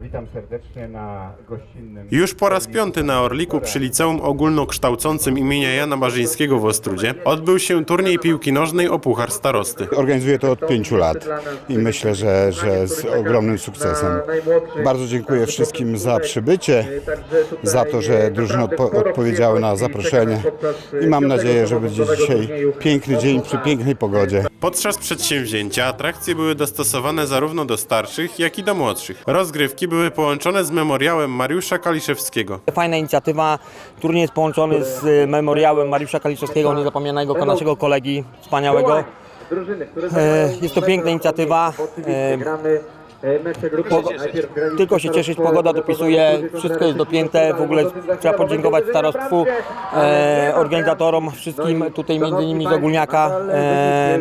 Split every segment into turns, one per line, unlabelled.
Witam serdecznie na gościnnym...
Już po raz piąty na Orliku przy Liceum Ogólnokształcącym imienia Jana Barzyńskiego w Ostrudzie odbył się turniej piłki nożnej o Puchar Starosty.
Organizuję to od pięciu lat i myślę, że, że z ogromnym sukcesem. Bardzo dziękuję wszystkim za przybycie, za to, że drużyny odpo- odpowiedziały na zaproszenie i mam nadzieję, że będzie dzisiaj piękny dzień przy pięknej pogodzie.
Podczas przedsięwzięcia atrakcje były dostosowane zarówno do starszych, jak i do młodszych. Rozgrywki były połączone z memoriałem Mariusza Kaliszewskiego.
Fajna inicjatywa. Turniej jest połączony z y, memoriałem Mariusza Kaliszewskiego, niezapomnianego naszego kolegi wspaniałego. E, Jest to piękna inicjatywa. E, Pogo- tylko się cieszyć, pogoda dopisuje, wszystko jest dopięte, w ogóle trzeba podziękować starostwu, e, organizatorom, wszystkim tutaj między innymi z Ogólniaka. E,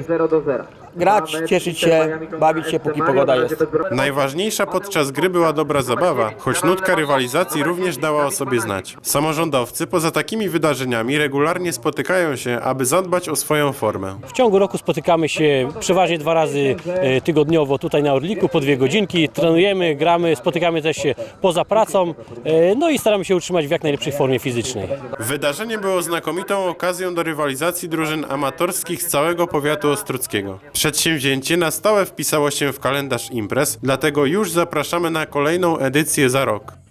grać, cieszyć się, bawić się póki pogoda jest.
Najważniejsza podczas gry była dobra zabawa, choć nutka rywalizacji również dała o sobie znać. Samorządowcy poza takimi wydarzeniami regularnie spotykają się, aby zadbać o swoją formę.
W ciągu roku spotykamy się przeważnie dwa razy e, tygodniowo tutaj na Orliku, po dwie godzinki. Trenujemy, gramy, spotykamy też się poza pracą, e, no i staramy się utrzymać w jak najlepszej formie fizycznej.
Wydarzenie było znakomitą okazją do rywalizacji drużyn amatorskich z całego powiatu ostruckiego. Przedsięwzięcie na stałe wpisało się w kalendarz imprez, dlatego już zapraszamy na kolejną edycję za rok.